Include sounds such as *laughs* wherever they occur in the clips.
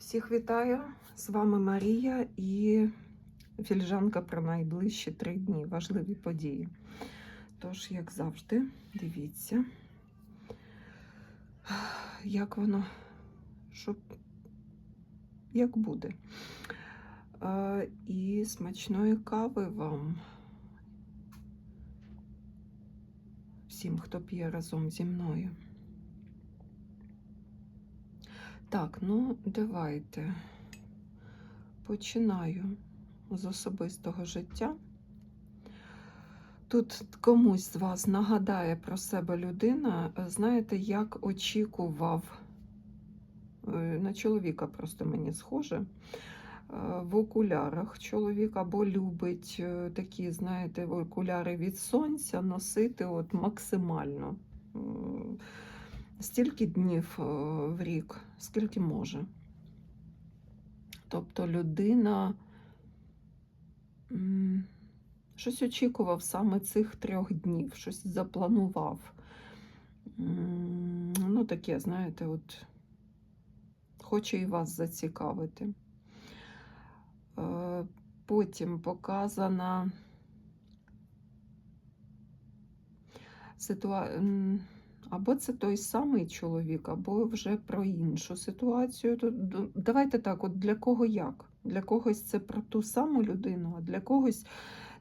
Всіх вітаю! З вами Марія і фільжанка про найближчі три дні. Важливі події. Тож, як завжди, дивіться, як воно, що, як буде. І смачної кави вам. Всім, хто п'є разом зі мною. Так, ну давайте починаю з особистого життя. Тут комусь з вас нагадає про себе людина, знаєте, як очікував, е, на чоловіка просто мені схоже, е, в окулярах чоловік або любить е, такі, знаєте, окуляри від сонця носити от максимально. Стільки днів е, в рік, скільки може. Тобто людина щось очікував саме цих трьох днів, щось запланував. Ну, таке, знаєте, от хоче і вас зацікавити. Е, Потім показана ситуація. Або це той самий чоловік, або вже про іншу ситуацію. Давайте так, от для кого як? Для когось це про ту саму людину, а для когось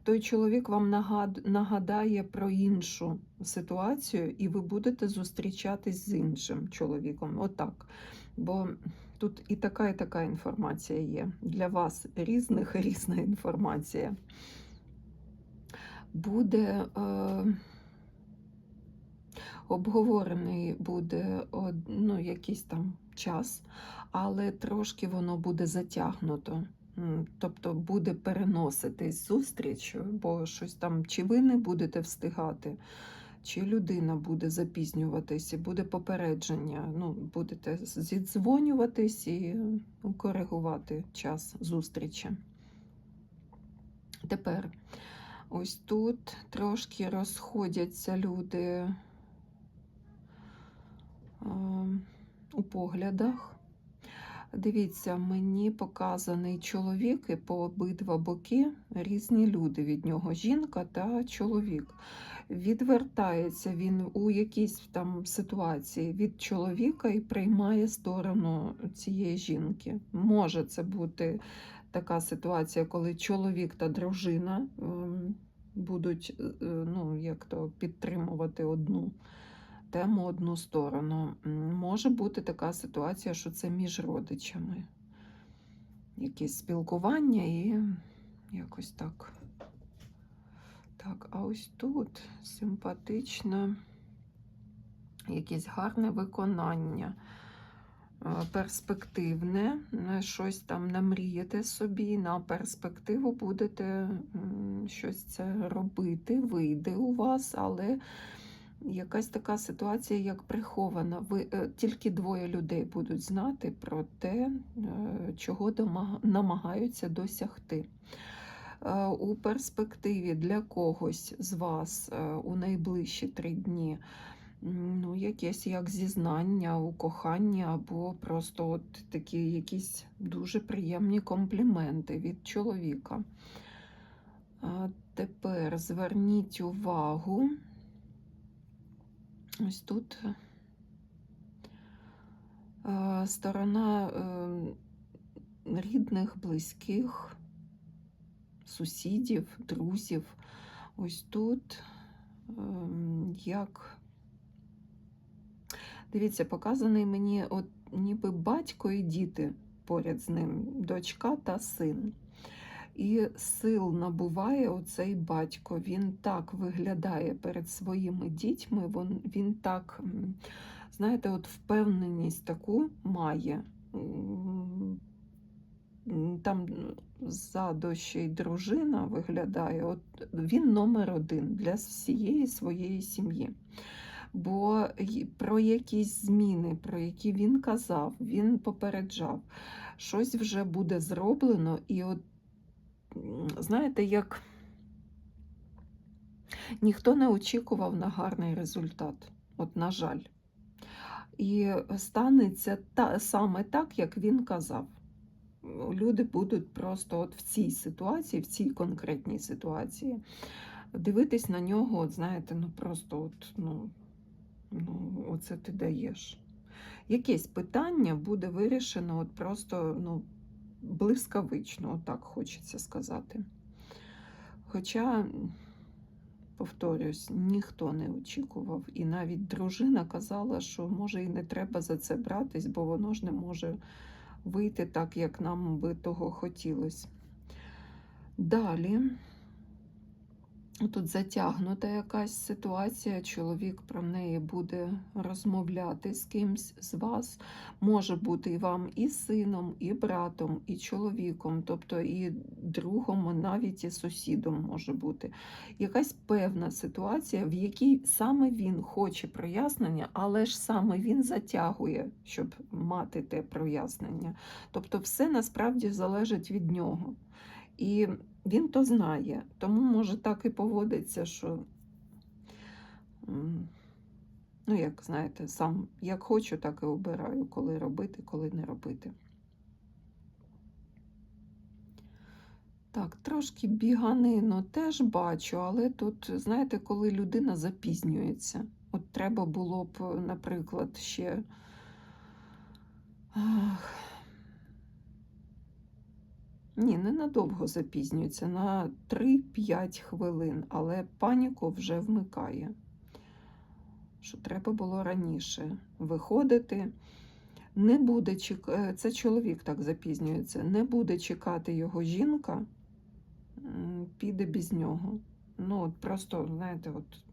той чоловік вам нагад... нагадає про іншу ситуацію, і ви будете зустрічатись з іншим чоловіком. Отак. Бо тут і така, і така інформація є. Для вас різних *laughs* різна інформація. Буде. Е обговорений буде ну, якийсь там час, але трошки воно буде затягнуто. Тобто буде переноситись зустріч, бо щось там, чи ви не будете встигати, чи людина буде запізнюватись, і буде попередження. Ну, будете зідзвонюватись і коригувати час зустрічі. Тепер ось тут трошки розходяться люди у поглядах. Дивіться, мені показаний чоловік і по обидва боки різні люди від нього, жінка та чоловік. Відвертається він у якійсь там ситуації від чоловіка і приймає сторону цієї жінки. Може це бути така ситуація, коли чоловік та дружина ем, будуть е, ну, як то підтримувати одну тему одну сторону. Може бути така ситуація, що це між родичами. Якесь спілкування і якось так. Так, а ось тут симпатично, якесь гарне виконання, е, перспективне, щось там намрієте собі, на перспективу будете щось це робити, вийде у вас, але якась така ситуація, як прихована. Ви е, тільки двоє людей будуть знати про те, е, чого намагаються досягти. Е, У перспективі для когось з вас у найближчі три дні ну, якесь як зізнання у коханні, або просто от такі якісь дуже приємні компліменти від чоловіка. Тепер зверніть увагу. Ось тут е, сторона е, рідних, близьких, сусідів, друзів. Ось тут як. Дивіться, показаний мені от ніби батько і діти поряд з ним, дочка та син. І сил набуває оцей батько. Він так виглядає перед своїми дітьми. Він, він так, знаєте, от впевненість таку має. Там ззаду ще й дружина виглядає. От він номер один для всієї своєї сім'ї. Бо про якісь зміни, про які він казав, він попереджав, щось вже буде зроблено, і от знаєте, як ніхто не очікував на гарний результат. От, на жаль. І станеться та, саме так, як він казав. Люди будуть просто от в цій ситуації, в цій конкретній ситуації, дивитись на нього, от знаєте, ну просто от, ну, ну, оце ти даєш. Якесь питання буде вирішено от просто ну, блискавично, так хочеться сказати. Хоча, повторюсь, ніхто не очікував, і навіть дружина казала, що може і не треба за це братись, бо воно ж не може вийти так, як нам би того хотілося. Далі. Тут затягнута якась ситуація, чоловік про неї буде розмовляти з кимсь з вас. Може бути і вам і сином, і братом, і чоловіком, тобто і другом, навіть і сусідом може бути. Якась певна ситуація, в якій саме він хоче прояснення, але ж саме він затягує, щоб мати те прояснення. Тобто, все насправді залежить від нього. І він то знає, тому може так і поводиться, що, ну, як знаєте, сам як хочу, так і обираю, коли робити, коли не робити. Так, трошки біганину теж бачу, але тут, знаєте, коли людина запізнюється. От треба було б, наприклад, ще. Ах, ні, ненадовго запізнюється, на 3-5 хвилин, але паніку вже вмикає. Що треба було раніше виходити. Не буде чек... е, Це чоловік так запізнюється. Не буде чекати його жінка, піде без нього. Ну, от просто, знаєте, от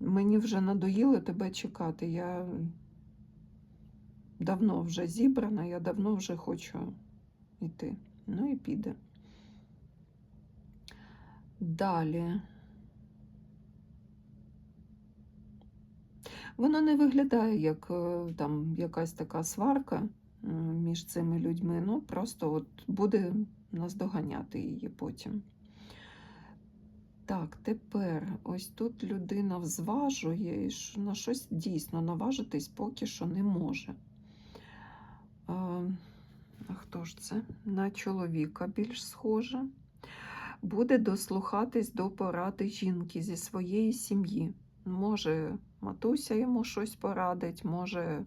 мені вже надоїло тебе чекати. Я давно вже зібрана, я давно вже хочу йти. Ну і піде. Далі. Воно не виглядає як е, там якась така сварка е, між цими людьми, ну просто от буде наздоганяти її потім. Так, тепер ось тут людина взважує і на щось дійсно наважитись поки що не може. Хто ж це? На чоловіка більш схоже. Буде дослухатись до поради жінки зі своєї сім'ї. Може, матуся йому щось порадить, може,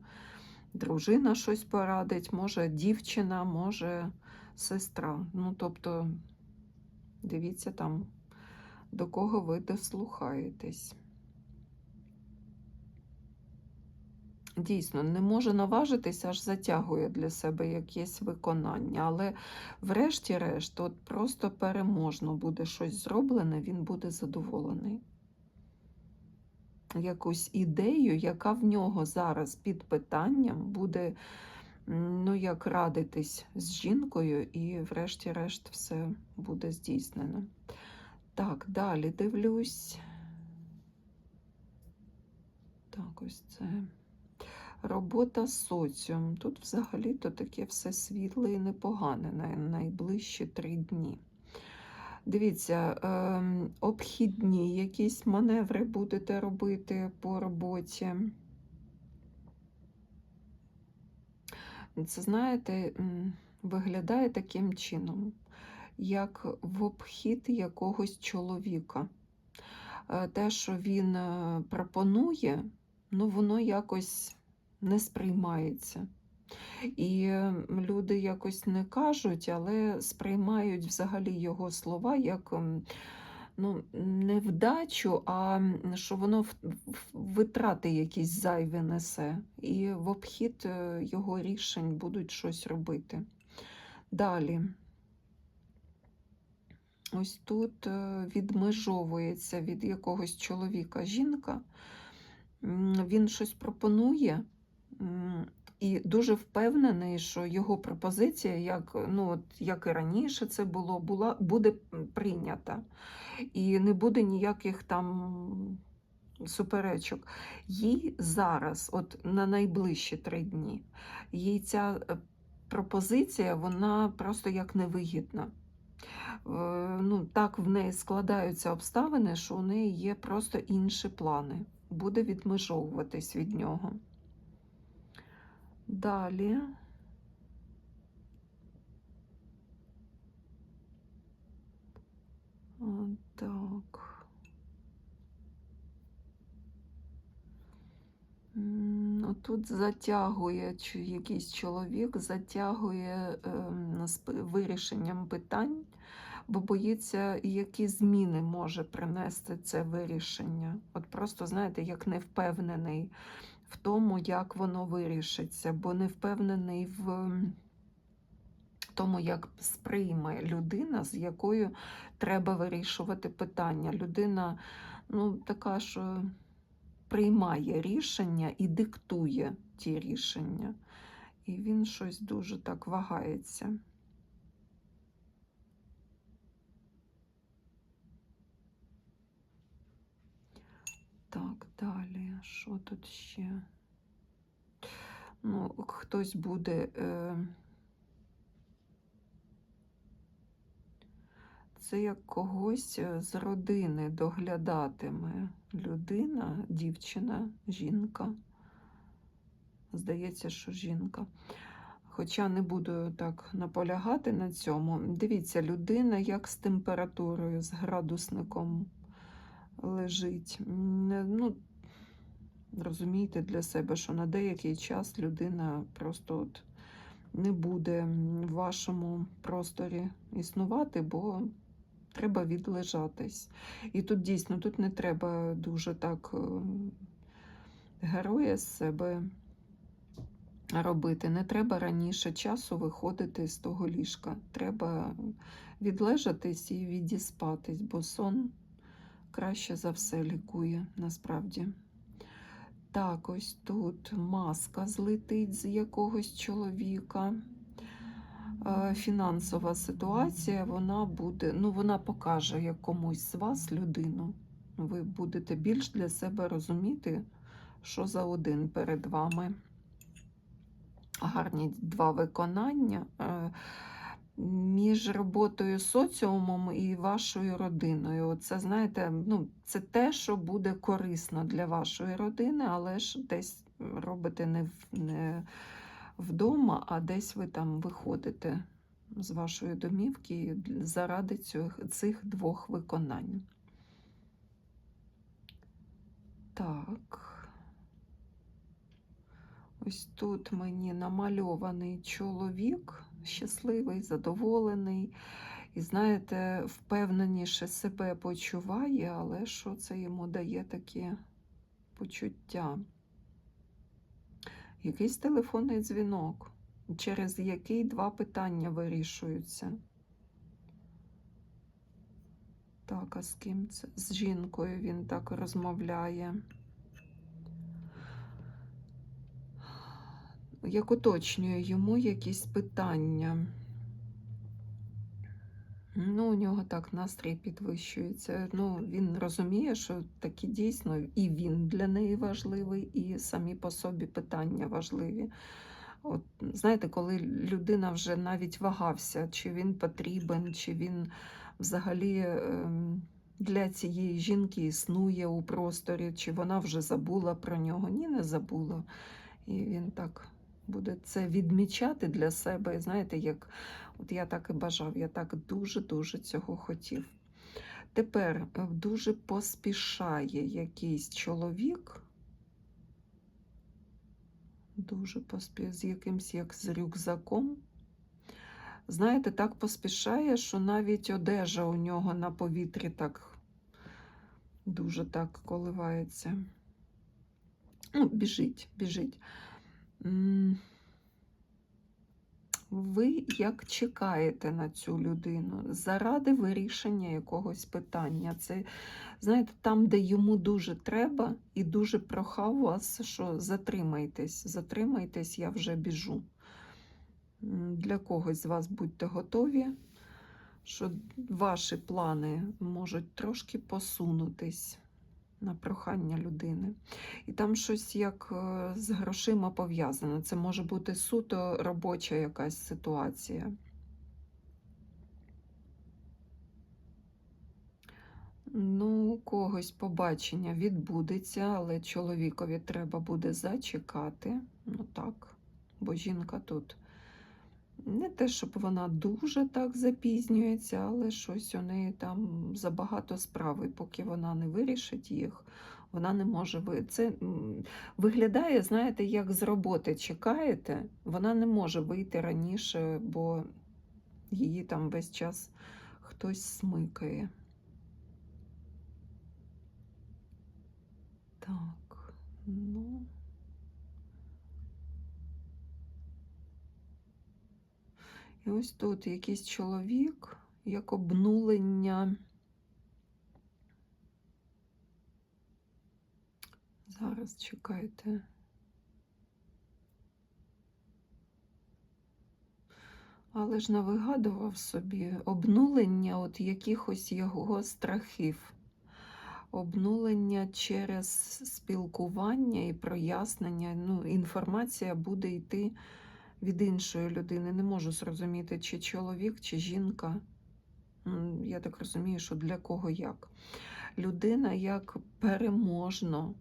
дружина щось порадить, може, дівчина, може, сестра. Ну, тобто, дивіться там, до кого ви дослухаєтесь. Дійсно, не може наважитись, аж затягує для себе якесь виконання. Але врешті-решт, от просто переможно буде щось зроблене, він буде задоволений. Якусь ідею, яка в нього зараз під питанням, буде ну, як радитись з жінкою, і врешті-решт все буде здійснено. Так, далі дивлюсь. Так, ось це. Робота соціум. Тут взагалі-то таке все світле і непогане на найближчі три дні. Дивіться, ем, обхідні якісь маневри будете робити по роботі. Це, знаєте, виглядає таким чином, як в обхід якогось чоловіка. Е, Те, що він е, пропонує, ну воно якось не сприймається. І люди якось не кажуть, але сприймають взагалі його слова як ну, не а що воно витрати якісь зайві несе. І в обхід е, його рішень будуть щось робити. Далі. Ось тут е, відмежовується від якогось чоловіка жінка. Він щось пропонує і дуже впевнений, що його пропозиція, як, ну, от, як і раніше це було, була, буде прийнята. І не буде ніяких там суперечок. Їй зараз, от на найближчі три дні, їй ця е, пропозиція, вона просто як невигідна. Е, Ну, так в неї складаються обставини, що у неї є просто інші плани. Буде відмежовуватись від нього. Далі. Так. Тут затягує якийсь чоловік, затягує ем, з вирішенням питань, бо боїться, які зміни може принести це вирішення. От просто, знаєте, як не впевнений в тому, як воно вирішиться, бо не впевнений в тому, як сприйме людина, з якою треба вирішувати питання. Людина ну, така, що приймає рішення і диктує ті рішення. І він щось дуже так вагається. Так, далі. Що тут ще? Ну, хтось буде. Е... Це як когось е, з родини доглядатиме людина, дівчина, жінка. Здається, що жінка. Хоча не буду так наполягати на цьому. Дивіться, людина як з температурою, з градусником лежить. Ну, розумієте для себе, що на деякий час людина просто от не буде в вашому просторі існувати, бо треба відлежатись. І тут дійсно тут не треба дуже так е, героя з себе робити. Не треба раніше часу виходити з того ліжка. Треба відлежатись і відіспатись, бо сон краще за все лікує насправді. Так, ось тут маска злетить з якогось чоловіка. Е, Фінансова ситуація, вона буде, ну, вона покаже як комусь з вас людину. Ви будете більш для себе розуміти, що за один перед вами. Гарні два виконання. Між роботою соціумом і вашою родиною. Це, знаєте, ну, це те, що буде корисно для вашої родини, але ж десь робите не, не вдома, а десь ви там виходите з вашої домівки заради цих, цих двох виконань. Так. Ось тут мені намальований чоловік, щасливий, задоволений. І, знаєте, впевненіше себе почуває, але що це йому дає таке почуття? Якийсь телефонний дзвінок, через який два питання вирішуються. Так, а з ким це? З жінкою він так розмовляє. Як уточнює йому якісь питання. Ну, у нього так настрій підвищується. Ну, він розуміє, що таки дійсно і він для неї важливий, і самі по собі питання важливі. От, знаєте, коли людина вже навіть вагався, чи він потрібен, чи він взагалі ем, для цієї жінки існує у просторі, чи вона вже забула про нього. Ні, не забула. І він так буде це відмічати для себе. І знаєте, як от я так і бажав, я так дуже-дуже цього хотів. Тепер е, дуже поспішає якийсь чоловік, дуже поспішає, з якимсь як з рюкзаком. Знаєте, так поспішає, що навіть одежа у нього на повітрі так дуже так коливається. Ну, біжить, біжить. Ви як чекаєте на цю людину заради вирішення якогось питання. Це, знаєте, там, де йому дуже треба, і дуже прохав вас, що затримайтесь, затримайтесь, я вже біжу. Для когось з вас будьте готові, що ваші плани можуть трошки посунутись на прохання людини. І там щось як е, з грошима пов'язане. Це може бути суто робоча якась ситуація. Ну, у когось побачення відбудеться, але чоловікові треба буде зачекати. Ну так. бо жінка тут не те, щоб вона дуже так запізнюється, але щось у неї там забагато справ, і поки вона не вирішить їх, вона не може ви. Це виглядає, знаєте, як з роботи чекаєте, вона не може вийти раніше, бо її там весь час хтось смикає. Так, ну. І ось тут якийсь чоловік, як обнулення. Зараз чекайте. Але ж навигадував собі обнулення от якихось його страхів, обнулення через спілкування і прояснення. Ну, інформація буде йти від іншої людини. Не можу зрозуміти, чи чоловік, чи жінка. Я так розумію, що для кого як. Людина як переможно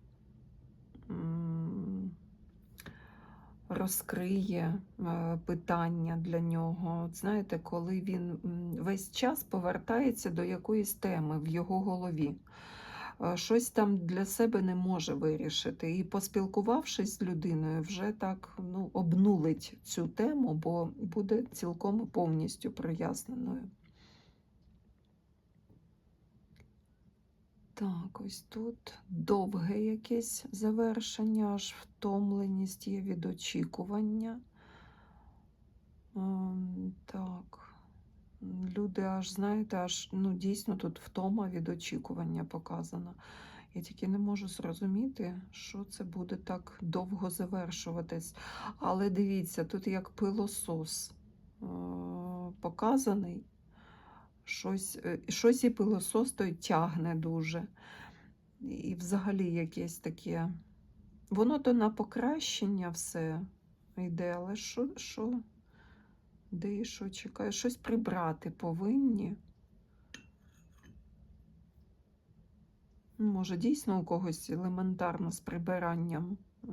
розкриє е, питання для нього. От Знаєте, коли він весь час повертається до якоїсь теми в його голові. Щось там для себе не може вирішити. І поспілкувавшись з людиною, вже так ну, обнулить цю тему, бо буде цілком повністю проясненою. Так, ось тут довге якесь завершення, аж втомленість є від очікування. Ем, Так. Люди аж, знаєте, аж ну, дійсно тут втома від очікування показана. Я тільки не можу зрозуміти, що це буде так довго завершуватись. Але дивіться, тут як пилосос е, показаний. Щось, е, щось і пилосос той тягне дуже. І взагалі якесь таке. Воно то на покращення все йде, але що, що, що чекає? Щось прибрати повинні. Ну, Може, дійсно у когось елементарно з прибиранням е,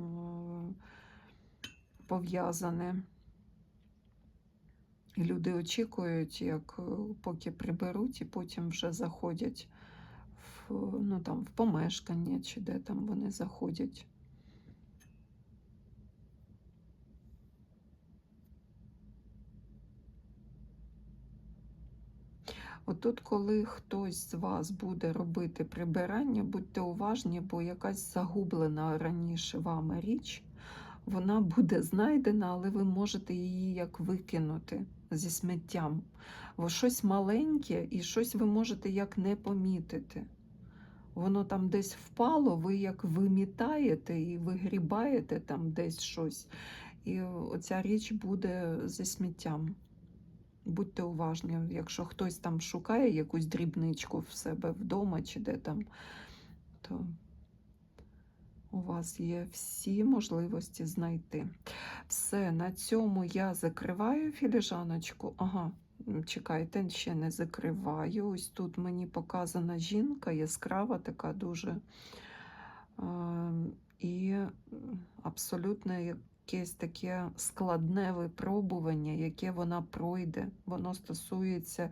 пов'язане. І люди очікують, як е, поки приберуть, і потім вже заходять в, ну, там, в помешкання, чи де там вони заходять. Отут, коли хтось з вас буде робити прибирання, будьте уважні, бо якась загублена раніше вами річ, вона буде знайдена, але ви можете її як викинути зі сміттям. Бо щось маленьке і щось ви можете як не помітити. Воно там десь впало, ви як вимітаєте і вигрібаєте там десь щось. І оця річ буде зі сміттям. Будьте уважні, якщо хтось там шукає якусь дрібничку в себе вдома чи де там, то у вас є всі можливості знайти. Все, на цьому я закриваю філіжаночку. Ага, чекайте, ще не закриваю. Ось тут мені показана жінка, яскрава, така дуже. е, І абсолютно якесь таке складне випробування, яке вона пройде. Воно стосується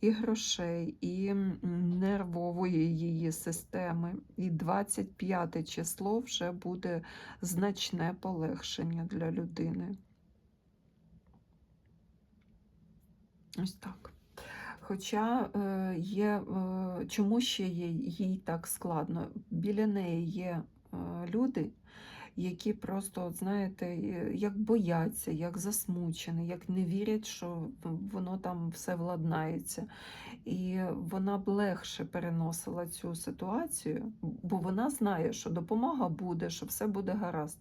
і грошей, і нервової її системи. І 25 число вже буде значне полегшення для людини. Ось так. Хоча е, є, е, чому ще є, їй так складно? Біля неї є е, люди, які просто, от знаєте, е, як бояться, як засмучені, як не вірять, що воно там все владнається. І вона б легше переносила цю ситуацію, бо вона знає, що допомога буде, що все буде гаразд.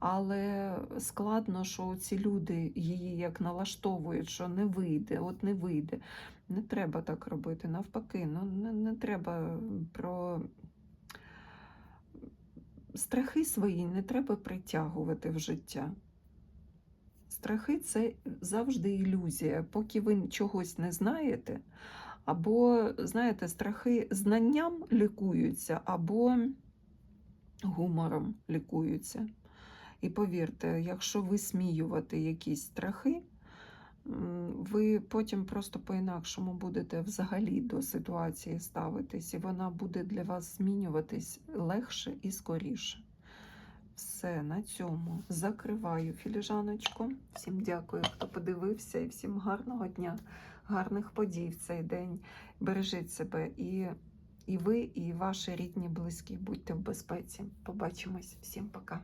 Але складно, що ці люди її як налаштовують, що не вийде, от не вийде. Не треба так робити. Навпаки, ну не, не треба про страхи свої не треба притягувати в життя. Страхи це завжди ілюзія. Поки ви чогось не знаєте, або, знаєте, страхи знанням лікуються, або гумором лікуються. І повірте, якщо висміювати якісь страхи, ви потім просто по-інакшому будете взагалі до ситуації ставитись, і вона буде для вас змінюватись легше і скоріше. Все, на цьому закриваю філіжаночку. Всім дякую, хто подивився, і всім гарного дня, гарних подій в цей день. Бережіть себе і, і ви, і ваші рідні, близькі. Будьте в безпеці. Побачимось. Всім пока.